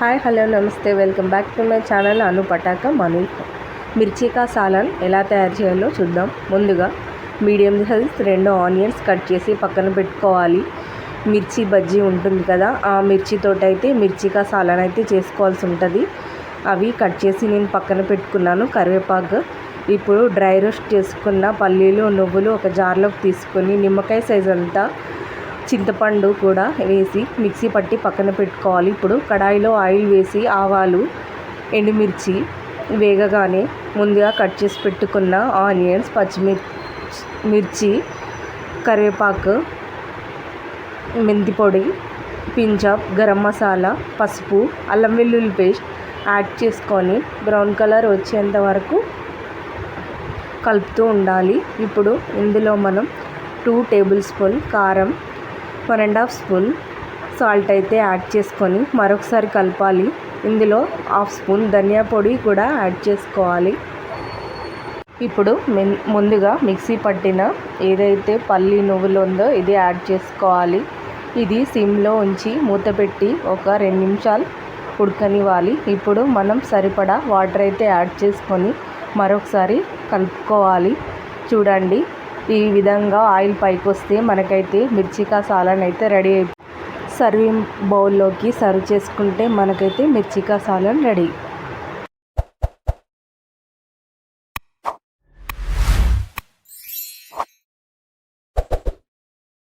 Hi hello నమస్తే. Welcome back to my channel అను పటాక మను మిర్చికా సాలన్ ఎలా తయారు చేయాలో చూద్దాం. ముందుగా మీడియం సైజ్ రెండు ఆనియన్స్ కట్ చేసి పక్కన పెట్టుకోవాలి. మిర్చి బజ్జీ ఉంటుంది కదా ఆ మిర్చితోటి అయితే మిర్చికా సాలన్ అయితే చేసుకోవాల్సి ఉంటుంది. అవి కట్ చేసి నేను పక్కన పెట్టుకున్నాను కరివేపాకు. ఇప్పుడు డ్రై రోస్ట్ చేసుకున్న పల్లీలు నువ్వులు ఒక జార్లోకి తీసుకొని నిమ్మకాయ సైజ్ అంతా చింతపండు కూడా వేసి మిక్సీ పట్టి పక్కన పెట్టుకోవాలి. ఇప్పుడు కడాయిలో ఆయిల్ వేసి ఆవాలు ఎండుమిర్చి వేగగానే ముందుగా కట్ చేసి పెట్టుకున్న ఆనియన్స్ పచ్చిమిర్చి మిర్చి కరివేపాకు మెంతి పొడి పింజాబ్ గరం మసాలా పసుపు అల్లం వెల్లుల్లి పేస్ట్ యాడ్ చేసుకొని బ్రౌన్ కలర్ వచ్చేంత వరకు కలుపుతూ ఉండాలి. ఇప్పుడు ఇందులో మనం టూ టేబుల్ స్పూన్ కారం one and half spoon salt అయితే యాడ్ చేసుకొని మరొకసారి కలపాలి. ఇందులో హాఫ్ స్పూన్ ధనియా పొడి కూడా యాడ్ చేసుకోవాలి. ఇప్పుడు ముందుగా మిక్సీ పట్టిన ఏదైతే పల్లి నువ్వులు ఉందో ఇది యాడ్ చేసుకోవాలి. ఇది సిమ్లో ఉంచి మూత పెట్టి ఒక రెండు నిమిషాలు ఉడకనివ్వాలి. ఇప్పుడు మనం సరిపడా వాటర్ అయితే యాడ్ చేసుకొని మరొకసారి కలుపుకోవాలి. చూడండి ఈ విధంగా ఆయిల్ పైకి వస్తే మనకైతే మిర్చికా సాలన్ అయితే రెడీ అయిపో సర్వింగ్ బౌల్లోకి సర్వ్ చేసుకుంటే మనకైతే మిర్చికా సాలన్ రెడీ.